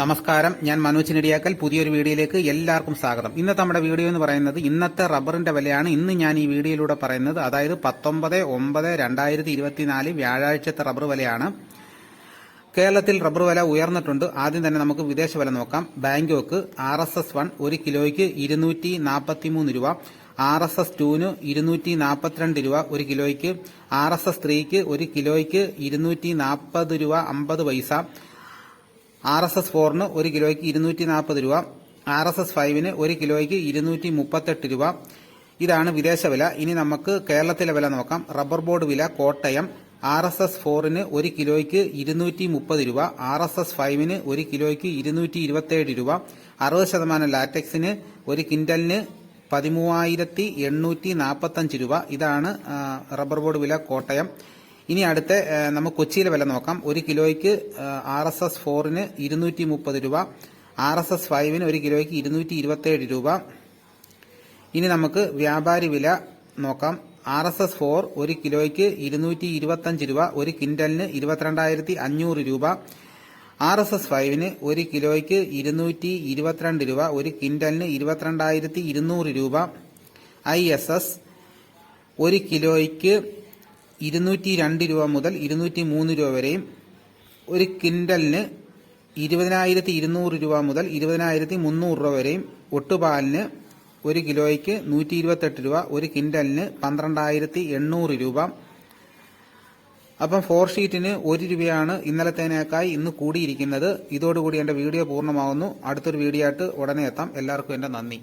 നമസ്കാരം. ഞാൻ മനോജ് നെടിയാക്കൽ പുതിയൊരു വീഡിയോയിലേക്ക് എല്ലാവർക്കും സ്വാഗതം. ഇന്നത്തെ നമ്മുടെ വീഡിയോ എന്ന് പറയുന്നത് ഇന്നത്തെ റബ്ബറിന്റെ വിലയാണ്. ഇന്ന് ഞാൻ ഈ വീഡിയോയിലൂടെ പറയുന്നത് അതായത് പത്തൊമ്പത് ഒമ്പത് രണ്ടായിരത്തി ഇരുപത്തിനാല് വ്യാഴാഴ്ചത്തെ റബ്ബർ വിലയാണ്. കേരളത്തിൽ റബ്ബർ വില ഉയർന്നിട്ടുണ്ട്. ആദ്യം തന്നെ നമുക്ക് വിദേശ വില നോക്കാം. Bangkok R S S one ഒരു കിലോയ്ക്ക് ഇരുന്നൂറ്റി നാൽപ്പത്തിമൂന്ന് രൂപ. ആർ എസ് എസ് ടൂന് ഇരുന്നൂറ്റി നാൽപ്പത്തിരണ്ട് രൂപ ഒരു കിലോയ്ക്ക്. ആർ എസ് എസ് ത്രീക്ക് ഒരു കിലോയ്ക്ക് ഇരുന്നൂറ്റി നാൽപ്പത് രൂപ അമ്പത് പൈസ. ആർ എസ് എസ് ഫോറിന് ഒരു കിലോയ്ക്ക് ഇരുന്നൂറ്റി നാൽപ്പത് രൂപ ആർ എസ് എസ് ഫൈവിന് ഒരു കിലോയ്ക്ക് ഇരുന്നൂറ്റി മുപ്പത്തെട്ട് രൂപ. ഇതാണ് വിദേശ വില. ഇനി നമുക്ക് കേരളത്തിലെ വില നോക്കാം. റബ്ബർ ബോർഡ് വില കോട്ടയം ആർ എസ് എസ് ഫോറിന് ഒരു കിലോയ്ക്ക് ഇരുന്നൂറ്റി മുപ്പത് രൂപ ആർ എസ് എസ് ഫൈവിന് ഒരു കിലോയ്ക്ക് ഇരുന്നൂറ്റി ഇരുപത്തേഴ് രൂപ. അറുപത് ശതമാനം ലാറ്റക്സിന് ഒരു കിൻഡലിന് പതിമൂവായിരത്തി എണ്ണൂറ്റി നാൽപ്പത്തഞ്ച് രൂപ. ഇതാണ് റബ്ബർ ബോർഡ് വില കോട്ടയം. ഇനി അടുത്ത നമുക്ക് കൊച്ചിയിലെ വില നോക്കാം. ഒരു കിലോയ്ക്ക് ആർ എസ് എസ് ഫോറിന് ഇരുന്നൂറ്റി മുപ്പത് രൂപ. ആർ എസ് എസ് ഫൈവിന് ഒരു കിലോയ്ക്ക് ഇരുന്നൂറ്റി ഇരുപത്തേഴ് രൂപ. ഇനി നമുക്ക് വ്യാപാരി വില നോക്കാം. ആർ എസ് എസ് ഫോർ ഒരു കിലോയ്ക്ക് ഇരുന്നൂറ്റി ഇരുപത്തഞ്ച് രൂപ. ഒരു ക്വിന്റലിന് ഇരുപത്തിരണ്ടായിരത്തി അഞ്ഞൂറ് രൂപ. ആർ എസ് എസ് ഫൈവിന് ഒരു കിലോയ്ക്ക് ഇരുന്നൂറ്റി ഇരുപത്തിരണ്ട് രൂപ. ഒരു ക്വിന്റലിന് ഇരുപത്തിരണ്ടായിരത്തി ഇരുന്നൂറ് രൂപ. ഐ എസ് എസ് ഒരു കിലോയ്ക്ക് ഇരുന്നൂറ്റി രണ്ട് രൂപ മുതൽ ഇരുന്നൂറ്റി മൂന്ന് രൂപ വരെയും ഒരു കിൻഡലിന് ഇരുപതിനായിരത്തി ഇരുന്നൂറ് രൂപ മുതൽ ഇരുപതിനായിരത്തി മുന്നൂറ് രൂപ വരെയും ഒട്ടുപാലിന് ഒരു കിലോയ്ക്ക് നൂറ്റി ഇരുപത്തെട്ട് രൂപ ഒരു കിൻഡലിന് പന്ത്രണ്ടായിരത്തി എണ്ണൂറ് രൂപ. അപ്പം ഫോർ ഷീറ്റിന് ഒരു രൂപയാണ് ഇന്നലത്തേനേക്കായി ഇന്ന് കൂടിയിരിക്കുന്നത്. ഇതോടുകൂടി എന്റെ വീഡിയോ പൂർണമാകുന്നു. അടുത്തൊരു വീഡിയോ ആയിട്ട് ഉടനെ എത്താം. എല്ലാവർക്കും എന്റെ നന്ദി.